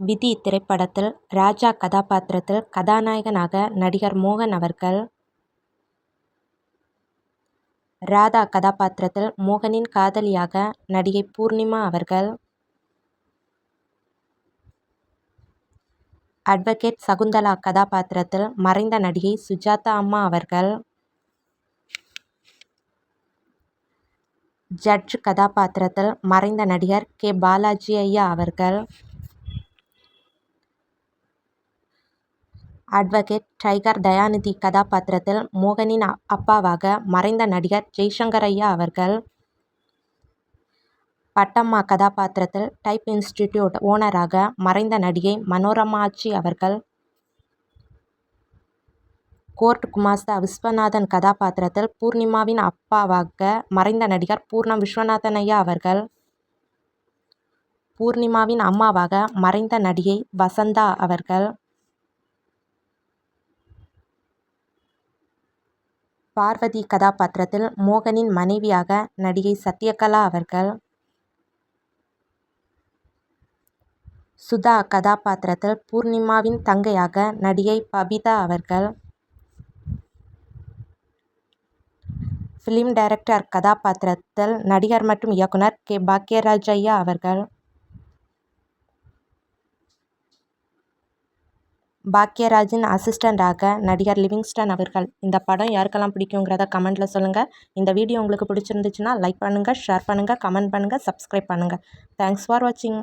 விதி திரைப்படத்தில் ராஜா கதாபாத்திரத்தில் கதாநாயகனாக நடிகர் மோகன் அவர்கள். ராதா கதாபாத்திரத்தில் மோகனின் காதலியாக நடிகை பூர்ணிமா அவர்கள். அட்வொகேட் சகுந்தலா கதாபாத்திரத்தில் மறைந்த நடிகை சுஜாதா அம்மா அவர்கள். ஜட்ஜ் கதாபாத்திரத்தில் மறைந்த நடிகர் கே. பாலாஜி ஐயா அவர்கள். அட்வொகேட் டைகர் தயாநிதி கதாபாத்திரத்தில் மோகனின் அப்பாவாக மறைந்த நடிகர் ஜெய்சங்கர் ஐயா அவர்கள் பட்டம்மா கதாபாத்திரத்தில் டைப் இன்ஸ்டிடியூட் ஓனராக மறைந்த நடிகை மனோரமாச்சி அவர்கள் கோர்ட் குமாஸ்தா விஸ்வநாதன் கதாபாத்திரத்தில் பூர்ணிமாவின் அப்பாவாக மறைந்த நடிகர் பூர்ணம் விஸ்வநாதன் ஐயா அவர்கள் பூர்ணிமாவின் அம்மாவாக மறைந்த நடிகை வசந்தா அவர்கள் பார்வதி கதாபாத்திரத்தில் மோகனின் மனைவியாக நடிகை சத்யகலா அவர்கள் சுதா கதாபாத்திரத்தில் பூர்ணிமாவின் தங்கையாக நடிகை பபிதா அவர்கள் ஃபிலிம் டைரக்டர் கதாபாத்திரத்தில் நடிகர் மற்றும் இயக்குனர் கே. பாக்யராஜ் ஐயா அவர்கள் பாக்யராஜின் அசிஸ்டண்டாக நடிகர் லிவிங்ஸ்டன் அவர்கள். இந்த படம் யாருக்கெல்லாம் பிடிக்குங்கிறத கமெண்ட்டில் சொல்லுங்கள் இந்த வீடியோ உங்களுக்கு பிடிச்சிருந்துச்சுன்னா லைக் பண்ணுங்கள் ஷேர் பண்ணுங்கள் கமெண்ட் பண்ணுங்கள் சப்ஸ்கிரைப் பண்ணுங்கள் தேங்க்ஸ் ஃபார் வாட்சிங்